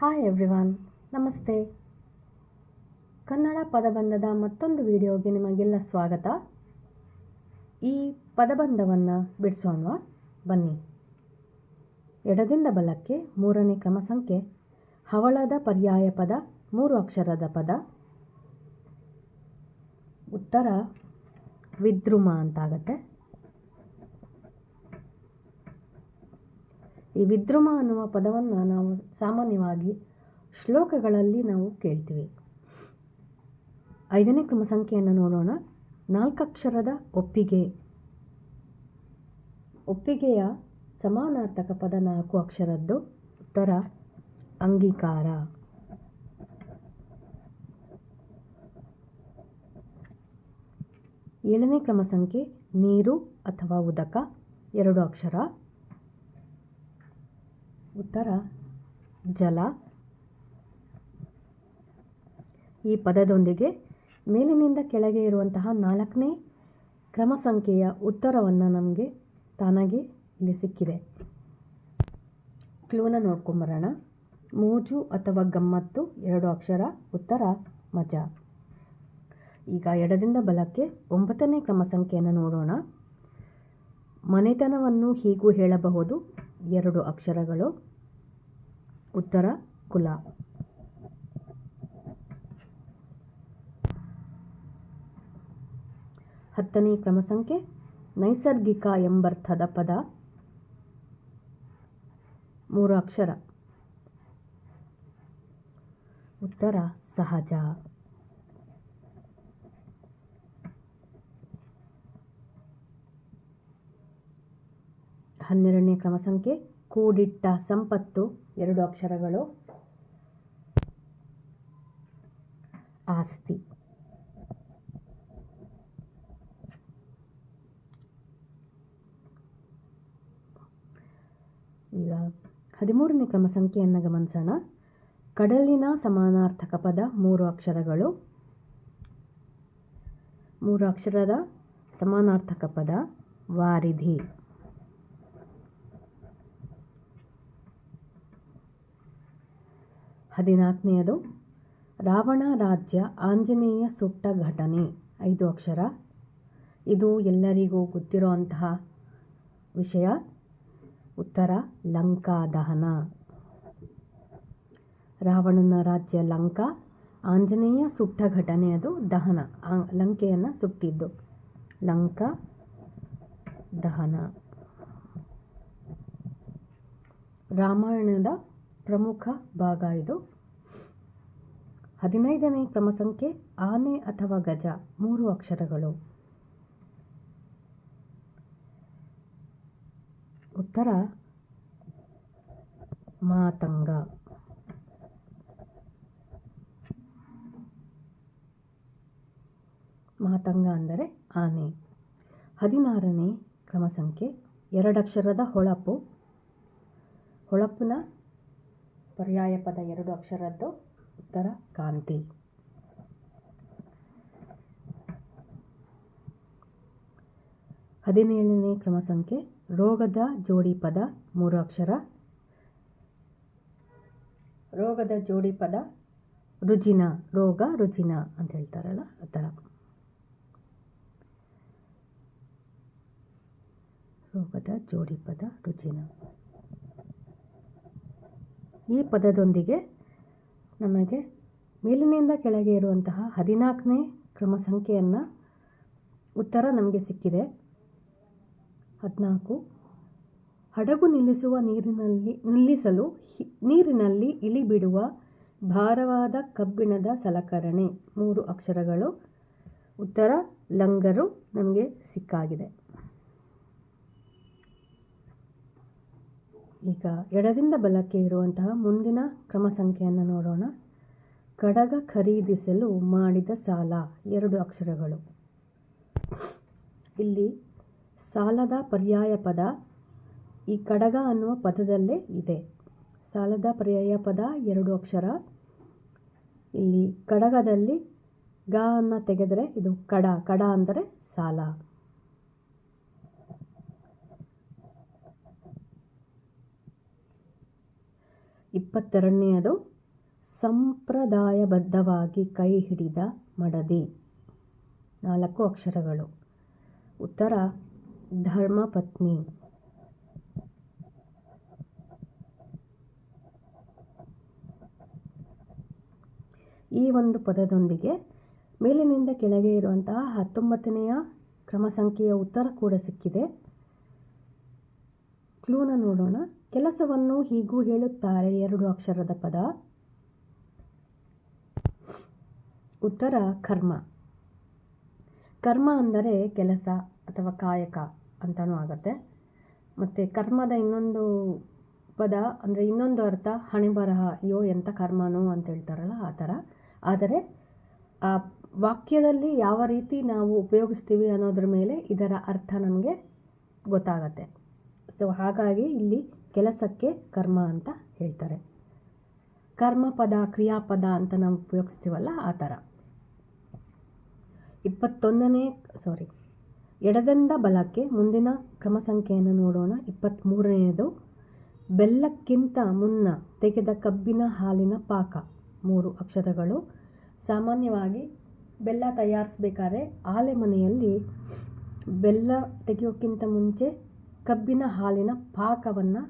Hi everyone ನಮಸ್ತೆ. ಕನ್ನಡ ಪದಬಂಧದ ಮತ್ತೊಂದು ವಿಡಿಯೋಗೆ ನಿಮಗೆಲ್ಲ ಸ್ವಾಗತ. ಈ ಪದಬಂಧವನ್ನು ಬಿಡಿಸೋಣ ಬನ್ನಿ. ಎಡದಿಂದ ಬಲಕ್ಕೆ ಮೂರನೇ ಕ್ರಮ ಸಂಖ್ಯೆ, ಹವಳದ ಪರ್ಯಾಯ ಪದ, ಮೂರು ಅಕ್ಷರದ ಪದ. ಉತ್ತರ, ವಿದ್ರುಮ ಅಂತಾಗತ್ತೆ. ಈ ವಿದ್ರುಮ ಅನ್ನುವ ಪದವನ್ನು ನಾವು ಸಾಮಾನ್ಯವಾಗಿ ಶ್ಲೋಕಗಳಲ್ಲಿ ನಾವು ಕೇಳ್ತೀವಿ. ಐದನೇ ಕ್ರಮ ಸಂಖ್ಯೆಯನ್ನು ನೋಡೋಣ. ನಾಲ್ಕಕ್ಷರದ ಒಪ್ಪಿಗೆ. ಒಪ್ಪಿಗೆಯ ಸಮಾನಾರ್ಥಕ ಪದ ನಾಲ್ಕು ಅಕ್ಷರದ್ದು. ಉತ್ತರ, ಅಂಗೀಕಾರ. ಏಳನೇ ಕ್ರಮ ಸಂಖ್ಯೆ, ನೀರು ಅಥವಾ ಉದಕ. ಎರಡು ಅಕ್ಷರ. ಉತ್ತರ, ಜಲ. ಈ ಪದದೊಂದಿಗೆ ಮೇಲಿನಿಂದ ಕೆಳಗೆ ಇರುವಂತಹ ನಾಲ್ಕನೇ ಕ್ರಮ ಸಂಖ್ಯೆಯ ಉತ್ತರವನ್ನು ನಮಗೆ ತಾನಾಗಿ ಇಲ್ಲಿ ಸಿಕ್ಕಿದೆ. ಕ್ಲೂನ ನೋಡ್ಕೊಂಬರೋಣ. ಮೂಜು ಅಥವಾ ಗಮ್ಮತ್ತು, ಎರಡು ಅಕ್ಷರ, ಉತ್ತರ, ಮಜ. ಈಗ ಎಡದಿಂದ ಬಲಕ್ಕೆ ಒಂಬತ್ತನೇ ಕ್ರಮ ಸಂಖ್ಯೆಯನ್ನು ನೋಡೋಣ. ಮನೆತನವನ್ನು ಹೀಗೂ ಹೇಳಬಹುದು. ಎರಡು ಅಕ್ಷರಗಳು. ಉತ್ತರ, ಕುಲ. ಹತ್ತನೇ ಕ್ರಮ ಸಂಖ್ಯೆ ನೈಸರ್ಗಿಕ ಎಂಬರ್ಥದ ಪದ. ಮೂರು ಅಕ್ಷರ ಉತ್ತರ, ಸಹಜ. ಹನ್ನೆರಡನೇ ಕ್ರಮ ಸಂಖ್ಯೆ ಕೂಡಿಟ್ಟ ಸಂಪತ್ತು, ಎರಡು ಅಕ್ಷರಗಳು. ಆಸ್ತಿ. ಈಗ ಹದಿಮೂರನೇ ಕ್ರಮ ಸಂಖ್ಯೆಯನ್ನು ಗಮನಿಸೋಣ. ಕಡಲಿನ ಸಮಾನಾರ್ಥಕ ಪದ, ಮೂರು ಅಕ್ಷರಗಳು. ಮೂರು ಅಕ್ಷರದ ಸಮಾನಾರ್ಥಕ ಪದ, ವಾರಿಧಿ. ಹದಿನಾಲ್ಕನೆಯದು ರಾವಣ ರಾಜ್ಯ ಆಂಜನೇಯ ಸುಟ್ಟ ಘಟನೆ. ಐದು ಅಕ್ಷರ. ಇದು ಎಲ್ಲರಿಗೂ ಗೊತ್ತಿರುವಂತಹ ವಿಷಯ. ಉತ್ತರ ಲಂಕಾ ದಹನ ರಾವಣನ ರಾಜ್ಯ ಲಂಕಾ, ಆಂಜನೇಯ ಸುಟ್ಟ ಘಟನೆ ಅದು ದಹನ ಲಂಕೆಯನ್ನು ಸುಟ್ಟಿದ್ದು. ಲಂಕಾ, ದಹನ. ರಾಮಾಯಣದ ಪ್ರಮುಖ ಭಾಗ ಇದು. ಹದಿನೈದನೇ ಕ್ರಮ ಸಂಖ್ಯೆ ಆನೆ ಅಥವಾ ಗಜ, ಮೂರು ಅಕ್ಷರಗಳು. ಉತ್ತರ, ಮಾತಂಗ. ಮಾತಂಗ ಅಂದರೆ ಆನೆ. ಹದಿನಾರನೇ ಕ್ರಮ ಸಂಖ್ಯೆ ಎರಡಕ್ಷರದ ಹೊಳಪು. ಹೊಳಪಿನ ಪರ್ಯಾಯ ಪದ ಎರಡು ಅಕ್ಷರದ್ದು ಉತ್ತರ ಕಾಂತಿ. ಹದಿನೇಳನೇ ಕ್ರಮ ಸಂಖ್ಯೆ ರೋಗದ ಜೋಡಿ ಪದ ಮೂರು ಅಕ್ಷರ. ರೋಗದ ಜೋಡಿ ಪದ ರುಜಿನ, ರೋಗ ರುಜಿನ ಅಂತ ಹೇಳ್ತಾರಲ್ಲ, ಆ ಥರ. ರೋಗದ ಜೋಡಿ ಪದ ರುಜಿನ. ಈ ಪದದೊಂದಿಗೆ ನಮಗೆ ಮೇಲಿನಿಂದ ಕೆಳಗೆ ಇರುವಂತಹ ಹದಿನಾಲ್ಕನೇ ಕ್ರಮ ಸಂಖ್ಯೆಯನ್ನು ಉತ್ತರ ನಮಗೆ ಸಿಕ್ಕಿದೆ. ಹದಿನಾಲ್ಕು. ಹಡಗು ನಿಲ್ಲಿಸುವ ನೀರಿನಲ್ಲಿ, ನಿಲ್ಲಿಸಲು ನೀರಿನಲ್ಲಿ ಇಳಿಬಿಡುವ ಭಾರವಾದ ಕಬ್ಬಿಣದ ಸಲಕರಣೆ. ಮೂರು ಅಕ್ಷರಗಳು. ಉತ್ತರ ಲಂಗರು ನಮಗೆ ಸಿಕ್ಕಾಗಿದೆ. ಈಗ ಎಡದಿಂದ ಬಲಕ್ಕೆ ಇರುವಂತಹ ಮುಂದಿನ ಕ್ರಮ ಸಂಖ್ಯೆಯನ್ನು ನೋಡೋಣ. ಕಡಗ ಖರೀದಿಸಲು ಮಾಡಿದ ಸಾಲ, ಎರಡು ಅಕ್ಷರಗಳು. ಇಲ್ಲಿ ಸಾಲದ ಪರ್ಯಾಯ ಪದ, ಈ ಕಡಗ ಅನ್ನುವ ಪದದಲ್ಲೇ ಇದೆ. ಸಾಲದ ಪರ್ಯಾಯ ಪದ, ಎರಡು ಅಕ್ಷರ. ಇಲ್ಲಿ ಕಡಗದಲ್ಲಿ ಗ ಅನ್ನು ತೆಗೆದರೆ ಇದು ಕಡ ಕಡ ಅಂದರೆ ಸಾಲ. ಇಪ್ಪತ್ತೆರಡನೆಯದು, ಸಂಪ್ರದಾಯಬದ್ಧವಾಗಿ ಕೈ ಹಿಡಿದ ಮಡದಿ. ನಾಲ್ಕು ಅಕ್ಷರಗಳು. ಉತ್ತರ, ಧರ್ಮಪತ್ನಿ. ಈ ಒಂದು ಪದದೊಂದಿಗೆ ಮೇಲಿನಿಂದ ಕೆಳಗೆ ಇರುವಂತಹ ಹತ್ತೊಂಬತ್ತನೆಯ ಕ್ರಮ ಸಂಖ್ಯೆಯ ಉತ್ತರ ಕೂಡ ಸಿಕ್ಕಿದೆ. ಕ್ಲೂನ ನೋಡೋಣ. ಕೆಲಸವನ್ನು ಹೀಗೂ ಹೇಳುತ್ತಾರೆ ಎರಡು ಅಕ್ಷರದ ಪದ. ಉತ್ತರ, ಕರ್ಮ. ಕರ್ಮ ಅಂದರೆ ಕೆಲಸ ಅಥವಾ ಕಾಯಕ ಅಂತಲೂ ಆಗುತ್ತೆ. ಮತ್ತು ಕರ್ಮದ ಇನ್ನೊಂದು ಪದ ಅಂದರೆ ಇನ್ನೊಂದು ಅರ್ಥ ಹಣೆ ಬರಹ, ಅಯ್ಯೋ ಎಂಥ ಕರ್ಮನೋ ಅಂತ ಹೇಳ್ತಾರಲ್ಲ ಆ ಥರ. ಆದರೆ ಆ ವಾಕ್ಯದಲ್ಲಿ ಯಾವ ರೀತಿ ನಾವು ಉಪಯೋಗಿಸ್ತೀವಿ ಅನ್ನೋದ್ರ ಮೇಲೆ ಇದರ ಅರ್ಥ ನಮಗೆ ಗೊತ್ತಾಗತ್ತೆ. ಸೊ ಹಾಗಾಗಿ ಇಲ್ಲಿ ಕೆಲಸಕ್ಕೆ ಕರ್ಮ ಅಂತ ಹೇಳ್ತಾರೆ. ಕರ್ಮ ಪದ, ಕ್ರಿಯಾಪದ ಅಂತ ನಾವು ಉಪಯೋಗಿಸ್ತೀವಲ್ಲ ಆ ಥರ. ಇಪ್ಪತ್ತೊಂದನೇ ಸಾರಿ ಎಡದಿಂದ ಬಲಕ್ಕೆ ಮುಂದಿನ ಕ್ರಮ ಸಂಖ್ಯೆಯನ್ನು ನೋಡೋಣ. ಇಪ್ಪತ್ತ್ಮೂರನೆಯದು ಬೆಲ್ಲಕ್ಕಿಂತ ಮುನ್ನ ತೆಗೆದ ಕಬ್ಬಿನ ಹಾಲಿನ ಪಾಕ. ಮೂರು ಅಕ್ಷರಗಳು. ಸಾಮಾನ್ಯವಾಗಿ ಬೆಲ್ಲ ತಯಾರಿಸ್ಬೇಕಾದ್ರೆ ಆಲೆ ಮನೆಯಲ್ಲಿ ಬೆಲ್ಲ ತೆಗೆಯೋಕ್ಕಿಂತ ಮುಂಚೆ ಕಬ್ಬಿನ ಹಾಲಿನ ಪಾಕವನ್ನು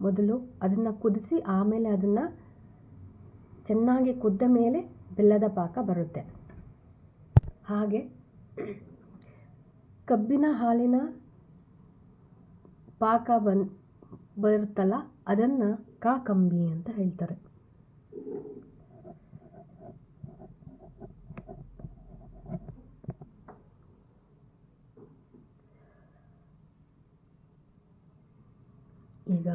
ಮೊದಲು ಅದನ್ನು ಕುದಿಸಿ ಆಮೇಲೆ ಅದನ್ನು ಚೆನ್ನಾಗಿ ಕುದ್ದ ಮೇಲೆ ಬೆಲ್ಲದ ಪಾಕ ಬರುತ್ತೆ. ಹಾಗೆ ಕಬ್ಬಿನ ಹಾಲಿನ ಪಾಕ ಬನ್, ಬರುತ್ತಲ್ಲ ಅದನ್ನು ಕಾಕಂಬಿ ಅಂತ ಹೇಳ್ತಾರೆ. ಈಗ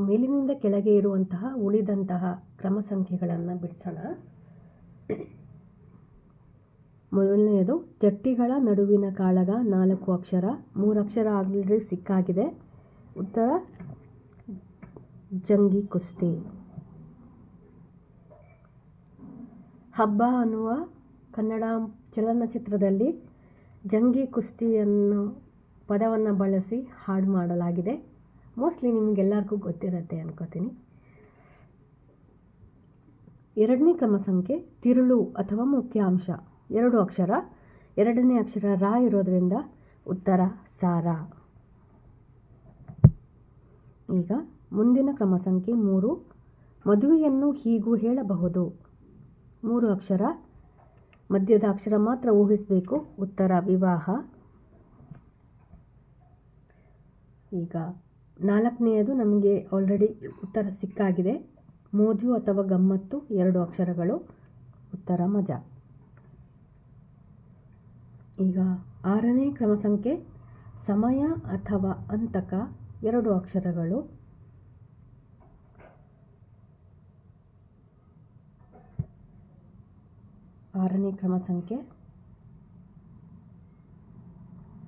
ಮೇಲಿನಿಂದ ಕೆಳಗೆ ಇರುವಂತಹ ಉಳಿದಂತಹ ಕ್ರಮ ಸಂಖ್ಯೆಗಳನ್ನು ಬಿಡಿಸೋಣ. ಮೊದಲನೆಯದು, ಜಟ್ಟಿಗಳ ನಡುವಿನ ಕಾಳಗ ನಾಲ್ಕು ಅಕ್ಷರ, ಮೂರು ಅಕ್ಷರ ಆಗಲಿ ಸಿಕ್ಕಾಗಿದೆ. ಉತ್ತರ, ಜಂಗಿ ಕುಸ್ತಿ. ಹಬ್ಬ ಅನ್ನುವ ಕನ್ನಡ ಚಲನಚಿತ್ರದಲ್ಲಿ ಜಂಗಿ ಕುಸ್ತಿಯನ್ನು ಪದವನ್ನು ಬಳಸಿ ಹಾಡು ಮಾಡಲಾಗಿದೆ. ಮೋಸ್ಟ್ಲಿ ನಿಮಗೆಲ್ಲರಿಗೂ ಗೊತ್ತಿರುತ್ತೆ ಅನ್ಕೋತೀನಿ. ಎರಡನೇ ಕ್ರಮ ಸಂಖ್ಯೆ, ತಿರುಳು ಅಥವಾ ಮುಖ್ಯಾಂಶ. ಎರಡು ಅಕ್ಷರ, ಎರಡನೇ ಅಕ್ಷರ ರಾ ಇರೋದ್ರಿಂದ ಉತ್ತರ ಸಾರ. ಈಗ ಮುಂದಿನ ಕ್ರಮ ಸಂಖ್ಯೆ ಮೂರು, ಮದುವೆಯನ್ನು ಹೀಗೂ ಹೇಳಬಹುದು. ಮೂರು ಅಕ್ಷರ ಮಧ್ಯದ ಅಕ್ಷರ ಮಾತ್ರ ಊಹಿಸಬೇಕು, ಉತ್ತರ ವಿವಾಹ. ಈಗ ನಾಲ್ಕನೆಯದು ನಮಗೆ ಆಲ್ರೆಡಿ ಉತ್ತರ ಸಿಕ್ಕಾಗಿದೆ. ಮೋಜು ಅಥವಾ ಗಮ್ಮತ್ತು, ಎರಡು ಅಕ್ಷರಗಳು, ಉತ್ತರ ಮಜಾ. ಈಗ ಆರನೇ ಕ್ರಮ ಸಂಖ್ಯೆ ಸಮಯ ಅಥವಾ ಅಂತಕ ಎರಡು ಅಕ್ಷರಗಳು. ಆರನೇ ಕ್ರಮ ಸಂಖ್ಯೆ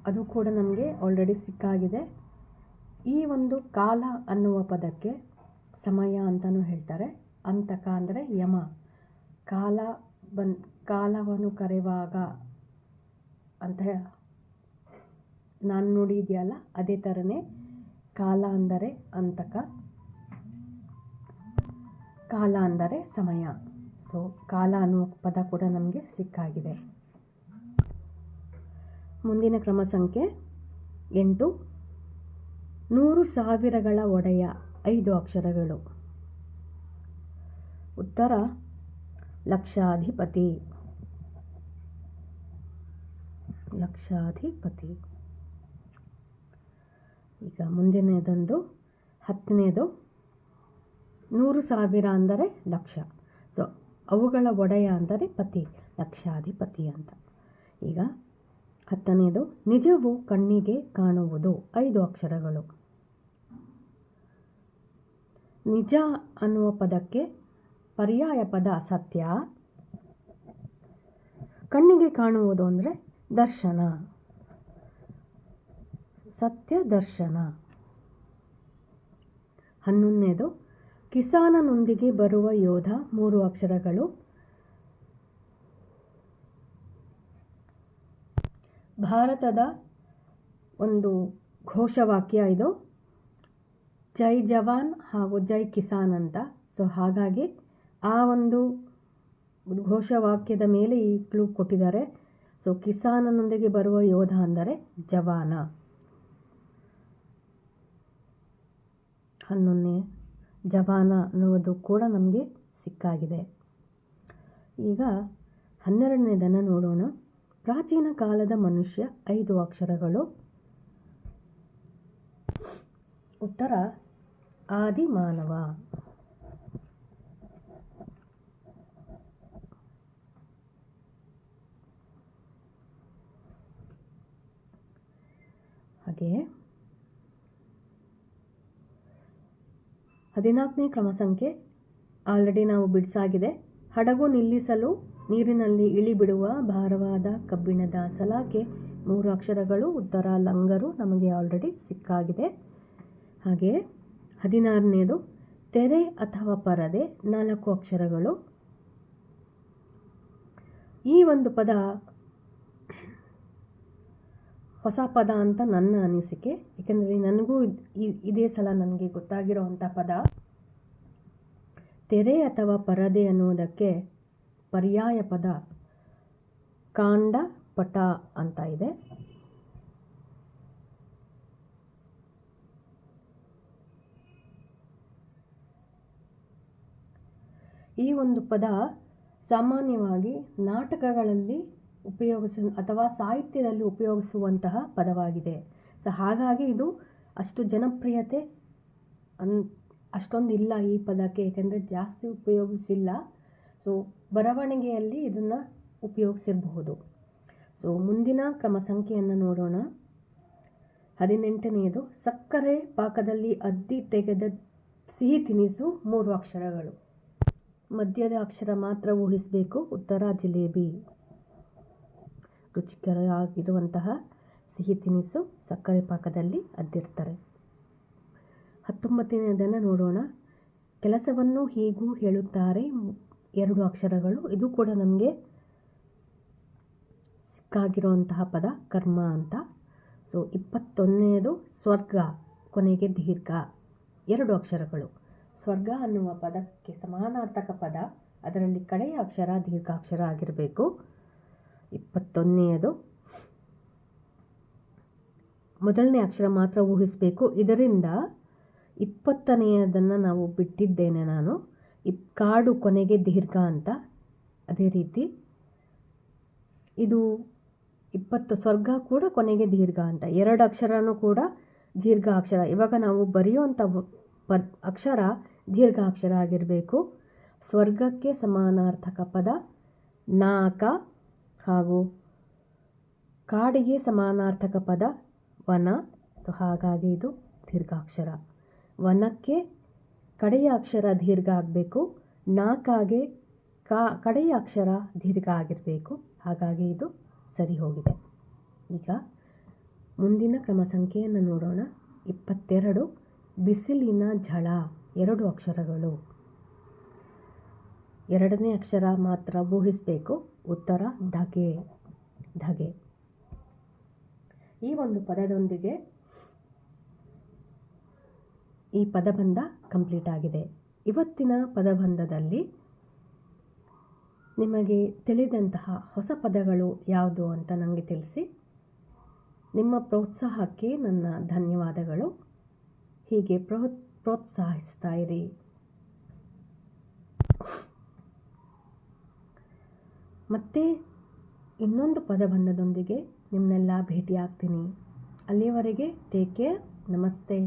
ಅದು ಕೂಡ ನಮಗೆ ಆಲ್ರೆಡಿ ಸಿಕ್ಕಾಗಿದೆ. ಈ ಒಂದು ಕಾಲ ಅನ್ನುವ ಪದಕ್ಕೆ ಸಮಯ ಅಂತಲೂ ಹೇಳ್ತಾರೆ. ಅಂತಕ ಅಂದರೆ ಯಮ. ಕಾಲ ಬನ್ ಕಾಲವನ್ನು ಕರೆಯುವಾಗ ಅಂತ ನಾನು ನೋಡಿದೆಯಲ್ಲ, ಅದೇ ಥರನೇ ಕಾಲ ಅಂದರೆ ಅಂತಕ. ಕಾಲ ಅಂದರೆ ಸಮಯ. ಸೊ ಕಾಲ ಅನ್ನುವ ಪದ ಕೂಡ ನಮಗೆ ಸಿಕ್ಕಾಗಿದೆ. ಮುಂದಿನ ಕ್ರಮ ಸಂಖ್ಯೆ ಎಂಟು. ನೂರು ಸಾವಿರಗಳ ಒಡೆಯ ಐದು ಅಕ್ಷರಗಳು. ಉತ್ತರ, ಲಕ್ಷಾಧಿಪತಿ. ಲಕ್ಷಾಧಿಪತಿ. ಈಗ ಮುಂದಿನದೊಂದು, ಹತ್ತನೇದು. ನೂರು ಸಾವಿರ ಅಂದರೆ ಲಕ್ಷ. ಸೊ ಅವುಗಳ ಒಡೆಯ ಅಂದರೆ ಪತಿ, ಲಕ್ಷಾಧಿಪತಿ ಅಂತ. ಈಗ ಹತ್ತನೇದು, ನಿಜವು ಕಣ್ಣಿಗೆ ಕಾಣುವುದು, ಐದು ಅಕ್ಷರಗಳು. ನಿಜ ಅನ್ನುವ ಪದಕ್ಕೆ ಪರ್ಯಾಯ ಪದ ಸತ್ಯ. ಕಣ್ಣಿಗೆ ಕಾಣುವುದು ಅಂದರೆ ದರ್ಶನ. ಸತ್ಯ ದರ್ಶನ. ಹನ್ನೊಂದನೇದು, ಕಿಸಾನನೊಂದಿಗೆ ಬರುವ ಯೋಧ ಮೂರು ಅಕ್ಷರಗಳು. ಭಾರತದ ಒಂದು ಘೋಷವಾಕ್ಯ ಇದು. ಜೈ ಜವಾನ್ ಹಾಗೂ ಜೈ ಕಿಸಾನ್ ಅಂತ. ಸೊ ಹಾಗಾಗಿ ಆ ಒಂದು ಘೋಷವಾಕ್ಯದ ಮೇಲೆ ಈ ಕ್ಲೂ ಕೊಟ್ಟಿದ್ದಾರೆ. ಸೊ ಕಿಸಾನನೊಂದಿಗೆ ಬರುವ ಯೋಧ ಅಂದರೆ ಜವಾನ. ಹನ್ನೊಂದನೇ ಜವಾನ ಅನ್ನುವುದು ಕೂಡ ನಮಗೆ ಸಿಕ್ಕಾಗಿದೆ. ಈಗ ಹನ್ನೆರಡನೇದನ್ನು ನೋಡೋಣ. ಪ್ರಾಚೀನ ಕಾಲದ ಮನುಷ್ಯ ಐದು ಅಕ್ಷರಗಳು. ಉತ್ತರ ಆದಿ ಮಾನವ ಹಾಗೆಯೇ ಹದಿನಾಲ್ಕನೇ ಕ್ರಮ ಸಂಖ್ಯೆ. ಆಲ್ರೆಡಿ ನಾವು ಬಿಡಿಸಾಗಿದೆ. ಹಡಗು ನಿಲ್ಲಿಸಲು ನೀರಿನಲ್ಲಿ ಇಳಿಬಿಡುವ ಭಾರವಾದ ಕಬ್ಬಿಣದ ಸಲಾಕೆ ಮೂರು ಅಕ್ಷರಗಳು, ಉತ್ತರ ಲಂಗರು ನಮಗೆ ಆಲ್ರೆಡಿ ಸಿಕ್ಕಾಗಿದೆ. ಹಾಗೆಯೇ ಹದಿನಾರನೇದು, ತೆರೆ ಅಥವಾ ಪರದೆ, ನಾಲ್ಕು ಅಕ್ಷರಗಳು. ಈ ಒಂದು ಪದ ಹೊಸ ಪದ ಅಂತ ನನ್ನ ಅನಿಸಿಕೆ, ಏಕೆಂದರೆ ನನಗೂ ಇದ್- ಸಲ ನನಗೆ ಗೊತ್ತಾಗಿರೋವಂಥ ಪದ. ತೆರೆ ಅಥವಾ ಪರದೆ ಅನ್ನುವುದಕ್ಕೆ ಪರ್ಯಾಯ ಪದ ಕಾಂಡ, ಪಟ ಅಂತ ಇದೆ. ಈ ಒಂದು ಪದ ಸಾಮಾನ್ಯವಾಗಿ ನಾಟಕಗಳಲ್ಲಿ ಉಪಯೋಗಿಸ ಅಥವಾ ಸಾಹಿತ್ಯದಲ್ಲಿ ಉಪಯೋಗಿಸುವಂತಹ ಪದವಾಗಿದೆ. ಸೊ, ಹಾಗಾಗಿ ಇದು ಅಷ್ಟು ಜನಪ್ರಿಯತೆ ಅನ್ ಅಷ್ಟೊಂದು ಇಲ್ಲ ಈ ಪದಕ್ಕೆ, ಏಕೆಂದರೆ ಜಾಸ್ತಿ ಉಪಯೋಗಿಸಿಲ್ಲ. ಸೊ, ಬರವಣಿಗೆಯಲ್ಲಿ ಇದನ್ನು ಉಪಯೋಗಿಸಿರಬಹುದು. ಸೊ, ಮುಂದಿನ ಕ್ರಮ ಸಂಖ್ಯೆಯನ್ನು ನೋಡೋಣ. ಹದಿನೆಂಟನೆಯದು, ಸಕ್ಕರೆ ಪಾಕದಲ್ಲಿ ಅದ್ದಿ ತೆಗೆದ ಸಿಹಿ ತಿನಿಸು ಮೂರು ಅಕ್ಷರಗಳು. ಮಧ್ಯದ ಅಕ್ಷರ ಮಾತ್ರ ಊಹಿಸಬೇಕು. ಉತ್ತರ ಜಿಲೇಬಿ. ರುಚಿಕರವಾಗಿರುವಂತಹ ಸಿಹಿ ತಿನಿಸು ಸಕ್ಕರೆ ಪಾಕದಲ್ಲಿ ಅದ್ದಿರ್ತಾರೆ. ಹತ್ತೊಂಬತ್ತನೇದನ್ನು ನೋಡೋಣ. ಕೆಲಸವನ್ನು ಹೀಗೂ ಹೇಳುತ್ತಾರೆ ಎರಡು ಅಕ್ಷರಗಳು. ಇದು ಕೂಡ ನಮಗೆ ಸಿಕ್ಕಾಗಿರುವಂತಹ ಪದ ಕರ್ಮ ಅಂತ. ಸೊ ಇಪ್ಪತ್ತೊಂದನೆಯದು ಸ್ವರ್ಗ, ಕೊನೆಗೆ ದೀರ್ಘ. ಎರಡು ಅಕ್ಷರಗಳು. ಸ್ವರ್ಗ ಅನ್ನುವ ಪದಕ್ಕೆ ಸಮಾನಾರ್ಥಕ ಪದ, ಅದರಲ್ಲಿ ಕಡೆಯ ಅಕ್ಷರ ದೀರ್ಘಾಕ್ಷರ ಆಗಿರಬೇಕು. ಇಪ್ಪತ್ತೊಂದನೆಯದು. ಮೊದಲನೇ ಅಕ್ಷರ ಮಾತ್ರ ಊಹಿಸಬೇಕು. ಇದರಿಂದ ಇಪ್ಪತ್ತನೆಯದನ್ನು ನಾವು ಬಿಟ್ಟಿದ್ದೇನೆ ನಾನು. ಇಪ್, ಕಾಡು ಕೊನೆಗೆ ದೀರ್ಘ ಅಂತ. ಅದೇ ರೀತಿ ಇದು ಇಪ್ಪತ್ತು, ಸ್ವರ್ಗ ಕೂಡ ಕೊನೆಗೆ ದೀರ್ಘ ಅಂತ. ಎರಡು ಅಕ್ಷರನೂ ಕೂಡ ದೀರ್ಘ ಅಕ್ಷರ. ಇವಾಗ ನಾವು ಬರೆಯುವಂಥ ಪದ್, ಅಕ್ಷರ ದೀರ್ಘ ಅಕ್ಷರ ಆಗಿರಬೇಕು. ಸ್ವರ್ಗಕ್ಕೆ ಸಮಾನಾರ್ಥಕ ಪದ ನಾಕ ಹಾಗೂ ಕಾಡಿಗೆ ಸಮಾನಾರ್ಥಕ ಪದ ವನ. ಸೊ, ಹಾಗಾಗಿ ಇದು ದೀರ್ಘಾಕ್ಷರ. ವನಕ್ಕೆ ಕಡೆಯ ಅಕ್ಷರ ದೀರ್ಘ ಆಗಬೇಕು. ನಾಕಾಗೆ ಕಾ ಕಡೆಯ ಅಕ್ಷರ ದೀರ್ಘ ಆಗಿರಬೇಕು. ಹಾಗಾಗಿ ಇದು ಸರಿ ಹೋಗಿದೆ. ಈಗ ಮುಂದಿನ ಕ್ರಮ ಸಂಖ್ಯೆಯನ್ನು ನೋಡೋಣ. ಇಪ್ಪತ್ತೆರಡು, ಬಿಸಿಲಿನ ಝಳ ಎರಡು ಅಕ್ಷರಗಳು. ಎರಡನೇ ಅಕ್ಷರ ಮಾತ್ರ ಊಹಿಸಬೇಕು. ಉತ್ತರ ಧಗೆ ಧಗೆ. ಈ ಒಂದು ಪದದೊಂದಿಗೆ ಈ ಪದಬಂಧ ಕಂಪ್ಲೀಟ್ ಆಗಿದೆ. ಇವತ್ತಿನ ಪದಬಂಧದಲ್ಲಿ ನಿಮಗೆ ತಿಳಿದಂತಹ ಹೊಸ ಪದಗಳು ಯಾವುದು ಅಂತ ನನಗೆ ತಿಳಿಸಿ. ನಿಮ್ಮ ಪ್ರೋತ್ಸಾಹಕ್ಕೆ ನನ್ನ ಧನ್ಯವಾದಗಳು. ಹೀಗೆ ಪ್ರೋ ಪ್ರೋತ್ಸಾಹಿಸ್ತಾ ಇರಿ. ಮತ್ತೆ ಇನ್ನೊಂದು ಪದಬಂಧದೊಂದಿಗೆ ನಿಮ್ಮನ್ನೆಲ್ಲ ಭೇಟಿಯಾಗ್ತೀನಿ. ಅಲ್ಲಿಯವರೆಗೆ ಟೇಕ್ ಕೇರ್ ನಮಸ್ತೆ.